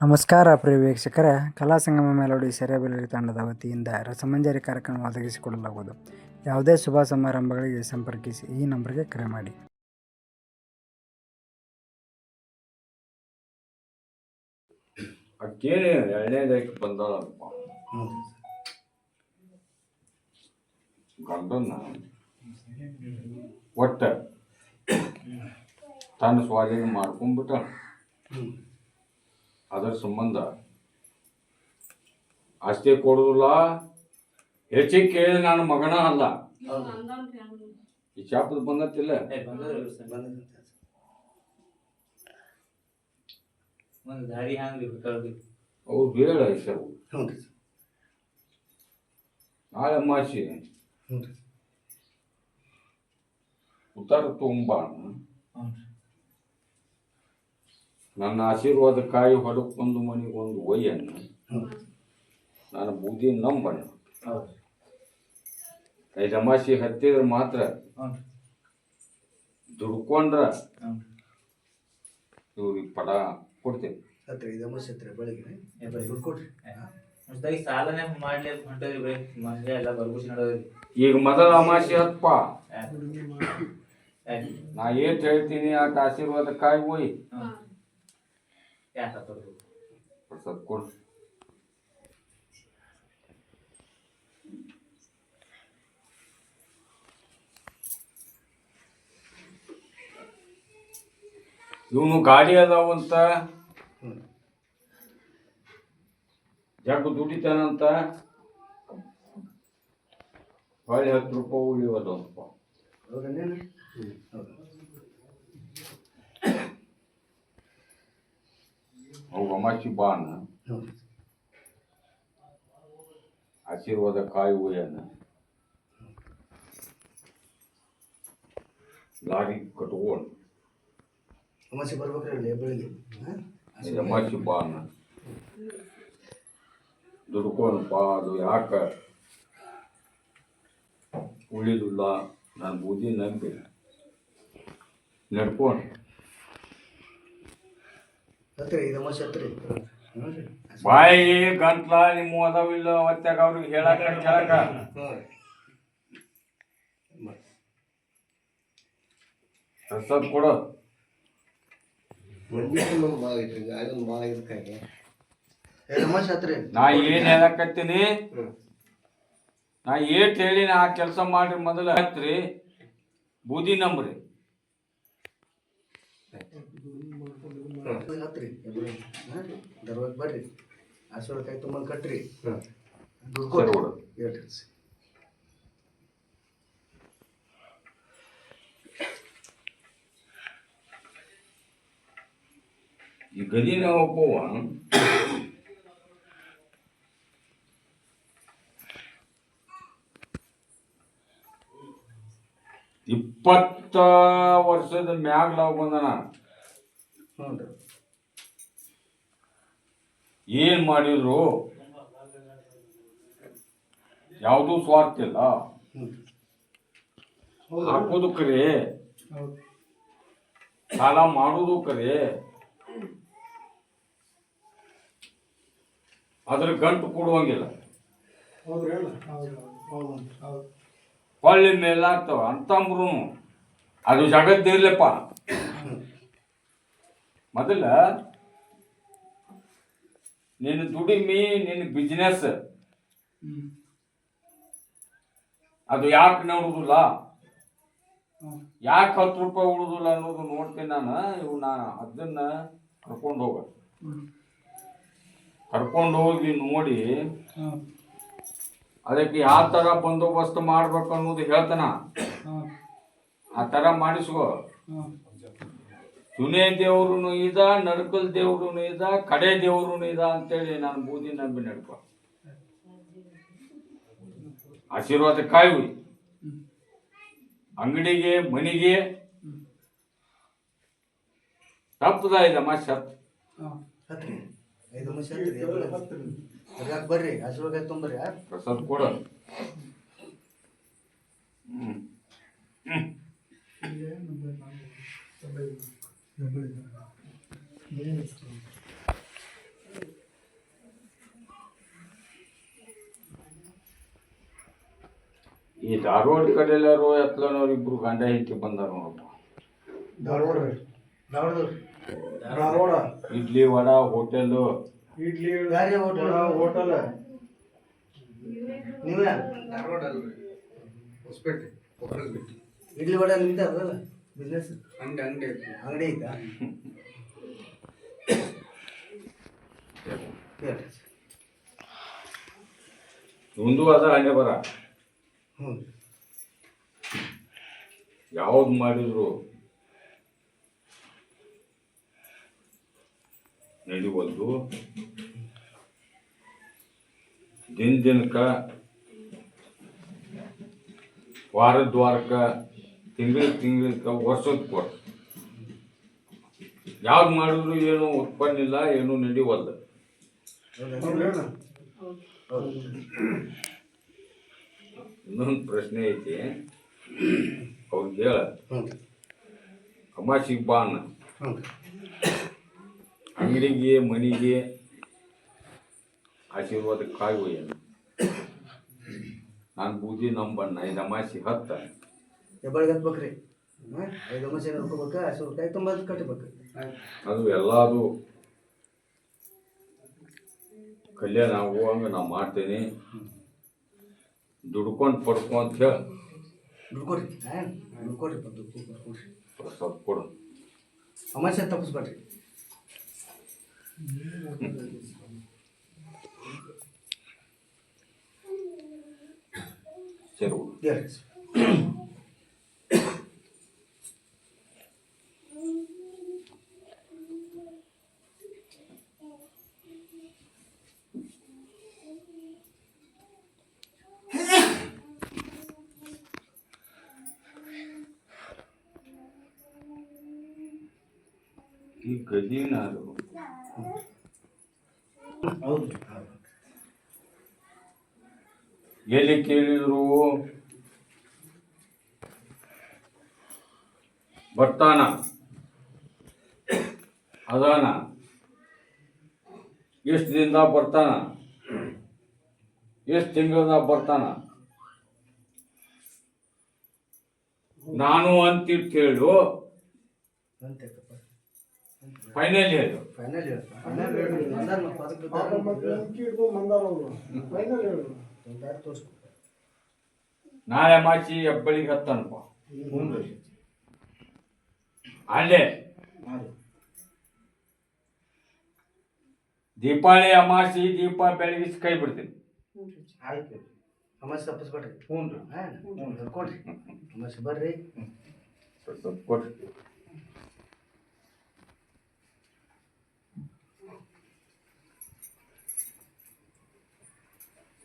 ನಮಸ್ಕಾರ ಪ್ರಿಯ ವೀಕ್ಷಕರೇ. ಕಲಾ ಸಂಗಮ ಮೆಲೋಡಿ ಸೆರೆಬೆಲರಿ ತಂಡದ ವತಿಯಿಂದ ರಸಮಂಜರಿ ಕಾರ್ಯಕ್ರಮ ಒದಗಿಸಿಕೊಡಲಾಗುವುದು. ಯಾವುದೇ ಶುಭ ಸಮಾರಂಭಗಳಿಗೆ ಸಂಪರ್ಕಿಸಿ ಈ ನಂಬರ್ಗೆ ಕರೆ ಮಾಡಿ. ಅಕ್ಕೇನೆ ಎರಡನೇದಕ್ಕೆ ಗಂಡನ್ನ ಒಟ್ಟ ತನ್ನ ಸ್ವಾಧೀನ ಮಾಡ್ಕೊಂಡ್ಬಿಟ್ಟ. ಅದರ ಸಂಬಂಧ ಆಸ್ತಿ ಕೊಡುದಿಲ್ಲ. ಹೆಚ್ಚಿಗೆ ಕೇಳಿದ ನಾನು ಮಗನ ಅಲ್ಲ. ಈ ಶಾಪದ ಬಂದತ್ತಿಲ್ಲ ಅವ್ರು ಬೇಡ ಹೆಸರು ನಾಳೆ ಮಾಸಿ ಉತ್ತರ ತುಂಬ ನನ್ನ ಆಶೀರ್ವಾದ ಕಾಯಿ ಹೊಡಕೊಂದು ಮನೆಗೆ ಒಂದು ಒಯ್ಯನ್ನು. ನಾನು ಬೂದಿ ನಂಬಣ್ಣ ಹೌದು. ಐದು ಅಮಾಸಿ ಹತ್ತಿದ್ರೆ ಮಾತ್ರ ಹ್ಞೂ ದುಡ್ಕೊಂಡ್ರ ಹ್ಞೂ ಇವ್ರಿಗೆ ಪಡ ಕೊಡ್ತೀನಿ. ಈಗ ಮೊದಲ ಅಮಾಸಿ ಅಪ್ಪ ಯಾಕೆ ನಾ ಏಟ್ ಹೇಳ್ತೀನಿ ಆಟ ಆಶೀರ್ವಾದ ಕಾಯಿ ಯಾಕೆ ಹತ್ತೋದು ಪ್ರಸಾದ್ ಕೊಡು ಇವನು ಗಾಡಿ ಅದಾವ ಅಂತ. ಜಗ್ ದುಡಿತಾನಂತ. ಹೊಳ್ಳಿ ಹತ್ತು ರೂಪಾಯಿ ಉಳಿಯೋದು ಹೌದು. ಅವು ಅಮಾಸಿ ಬಾನ ಆಶೀರ್ವಾದ ಕಾಯಿ ಒಯ್ಯನ ಲಾರಿ ಕಟ್ಕೊಂಡು. ಅಮಾಸಿ ಬರ್ಬೇಕ್ರಿ ಬೆಳಿಗ್ಗೆ ಅಮಾಸಿ ಬಾನ ದುಡ್ಕೊಂಡಪ್ಪ ಅದು ಯಾಕ? ಉಳಿದಿಲ್ಲ ನಾನು ಬೂದಿ ನಂಬಿ. ನಡ್ಕೊಂಡು. ಇದಮ್ಮ ಸತ್ರ ಬಾಯಿ ಗಂಟ್ಲ ನಿಮ್ಮ ಅದಾವಿಲ್ಲ ಅವತ್ತಾಗ ಅವ್ರಿಗೆ ಹೇಳಕ ಕೇಳಕ ಪ್ರಸಾದ್ ಕೊಡು. ನಾ ಏನ್ ಹೇಳಕತ್ತೀನಿ? ನಾ ಏಟ್ ಹೇಳಿ ನಾ ಆ ಕೆಲಸ ಮಾಡ್ರಿ ಮೊದಲ. ಹತ್ರಿ ಬೂದಿ ನಂಬ್ರಿ. ಹತ್ರಿ ಹಾಂ ದರ್ವಾಗ ಬರ್ರಿ ಆಶೀರ್ವಾದ ಕಾಯಿ ತುಂಬ ಕಟ್ರಿ ದುಡ್ಡು ಸರಿ ಕೊಡ್ರಿ ಬಿಡು. ಹೇಳ್ರಿ ಈ ಗದಿನ ಒಬ್ಬವ ಇಪ್ಪತ್ತ ವರ್ಷದ ಮ್ಯಾಗ ಬಂದನ ಹ್ಞೂ ರೀ ಏನ್ ಮಾಡಿದ್ರು? ಯಾವುದೂ ಸ್ವಾರ್ಥ ಇಲ್ಲ. ಹಾಕೋದು ಕರೆ. ಸಾಲ ಮಾಡೋದು ಕರೆ. ಅದ್ರ ಗಂಟು ಕೊಡುವಂಗಿಲ್ಲ. ಹೊಳ್ಳಿ ಮೇಲಾಗ್ತವ ಅಂತಂಬ್ರು ಅದು ಜಗತ್ತಿರ್ಲಪ್ಪ ಮೊದಲ ನಿನ್ನ ದುಡಿಮೆ ನಿನ್ನ ಬಿಸ್ನೆಸ್ ಅದು ಯಾಕೆ ನೋಡುದಿಲ್ಲ? ಯಾಕೆ ಹತ್ತು ರೂಪಾಯಿ ಉಳುದಿಲ್ಲ ಅನ್ನೋದು ನೋಡ್ತೀನಿ ನಾನು. ಇವು ನಾನು ಅದನ್ನ ಕರ್ಕೊಂಡು ಹೋಗ. ಕರ್ಕೊಂಡು ಹೋಗಿ ನೋಡಿ ಅದಕ್ಕೆ ಯಾವ ಥರ ಬಂದೋಬಸ್ತ್ ಮಾಡ್ಬೇಕು ಅನ್ನೋದು ಹೇಳ್ತಾನ. ಆ ಥರ ಮಾಡಿಸ್ಕೋ. ಸುನೆ ದೇವ್ರು ಇದ ನಡ್ಕಲ್ ದೇವ್ರು ಇದ ಕಡೆ ದೇವ್ರು ಇದ ಅಂತೇಳಿ ನಾನು ಬೂದಿ ನಂಬಿ ನಡ್ಕೊ. ಆಶೀರ್ವಾದ ಕಾಯಿ ಅಂಗಡಿಗೆ ಮನೆಗೆ ತಪ್ಪದ ಇದಮ್ಮ ಸತ್ರಿ ಬರ್ರಿ ಆಶೀರ್ವಾದ ತುಂಬ್ರಿ ಪ್ರಸಾದ್ ಕೊಡ. ಹ್ಮ್. ಹ್ಮ್. ಈ ಧಾರವಾಡ ಕಡೆ ಎಲ್ಲರೂ ಎತ್ತಲನವ್ರು ಇಬ್ರು ಗಂಡ ಹೆಂಡತಿ ಬಂದಾರ ನೋಡಪ್ಪ. Dharwad Dharwad idli vada hotel. Idli hotel. Hotel. ನೀವೇ? ಧಾರವಾಡ ಅಲ್ರಿ. ಹೊಸಪೇಟೆ ಬಿಟ್ಟು. ಇಡ್ಲಿ ವಡೆ ನಿಂತ ಅದಲ್ಲ ಬಿಸ್ನೆಸ್ ಅಂಗಡಿ ಅಂಗಡಿ ಐತಿ. ಅಂಗಡಿ ಐತಾ? ಒಂದು ಅದ ಹಂಗೆ ಬರ. ಹ್ಞೂ ಯಾವ್ದು ಮಾಡಿದ್ರು? ನಡಿವಲ್ದು ದಿನ ದಿನಕ್ಕ ವಾರದ ವಾರಕ್ಕ ತಿಂಗಳ ತಿಂಗಳಕ್ಕ ವರ್ಷದ ವರ್ಷ ಯಾವ್ದು ಮಾಡಿದ್ರು ಏನು ಉತ್ಪನ್ನ ಇಲ್ಲ, ಏನು ನಡೆಯುವಲ್ಲ? ಇನ್ನೊಂದು ಪ್ರಶ್ನೆ ಐತಿ. ಅವ್ರಿಗೆ ಹೇಳ. ಅಮಾಸಿ ಅಮಾಸಿಗೆ ಬಾ ಅನ್ನ ಅಂಗಡಿಗೆ, ಮನೆಗೆ ಆಶೀರ್ವಾದ ಕಾಯಿ ಒಯ್ಯನು ನಾನು ಬೂದಿ ನಂಬಣ್ಣ ಇದು ಅಮಾಸಿ ಹತ್ತ. ಹೆಬ್ಬಾಳಿಗೆ ಹತ್ಬೇಕ್ರಿ. ಹಾಂ ಐದು ಮಸಿ ನೋಡ್ಕೋಬೇಕು ಹಸು ರೂಪಾಯಿ ತುಂಬ ಕಟ್ಟಬೇಕು ಅದು ಎಲ್ಲದು ಕಲ್ಯಾಣ ಆಗುವಂಗ ನಾವು ಮಾಡ್ತೀನಿ. ದುಡ್ಕೊಂಡು ಪಡ್ಕೊಂತ ಹೇಳಿ. ದುಡ್ಕೊಡ್ರಿ. ಹಾಂ ದುಡ್ಡು ಕೊಡ್ರಿ ದುಡ್ಡು ಕೊಡ್ರಿ ಪ್ರಸಾದ ಕೊಡು. ಅಮಾಸ್ಯ ತಪ್ಪಿಸ್ಬೇಡ್ರಿ. ಸರಿ. ಈ ಹೌದು. ಎಲ್ಲಿ ಕೇಳಿದ್ರು? ಬರ್ತಾನ? ಅದಾನ? ಎಷ್ಟು ದಿನದ ಬರ್ತಾನ? ಎಷ್ಟು ತಿಂಗಳದ ಬರ್ತಾನ? ನಾನು ಅಂತಿಟ್ಟು ಕೇಳು. ಫೈನಲ್ ಹೇಳು ಫೈನಲ್ ಹೇಳ್ತಾ ಫೈನಲ್ ಮತ್ತೆ ಅದಕ್ಕೆ ಅವರು. ಫೈನಲ್ ತೋರಿಸ್ಬೇಕು ನಾಳೆ ಮಾಚಿ ಹೆಬ್ಬಳಿಗೆ ಹತ್ತನಪ್ಪ. ಹ್ಞೂ ಅಲ್ಲೇ. ದೀಪಾವಳಿ ಅಮಾಸಿ ದೀಪ ಬೆಳಗಿಸಿ ಕೈ ಬಿಡ್ತೀನಿ. ಆಯ್ತು. ಅಮಾಸ್ಯ ತಪ್ಪಿಸ್ಬೇಡ್ರಿ ಹ್ಞೂ ರೀ. ಹಾಂ ಕೊಡ್ರಿ. ಅಮಾಸಿ ಬರ್ರಿ. ಸ್ವಲ್ಪ ಕೊಡ್ರಿ.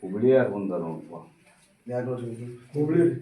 ಹುಬ್ಳಿಯಾರ ಬಂದ ನೋಡಪ್ಪ ಯಾರು ನೋಡ್ರಿ ಹುಬ್ಳಿ ರೀ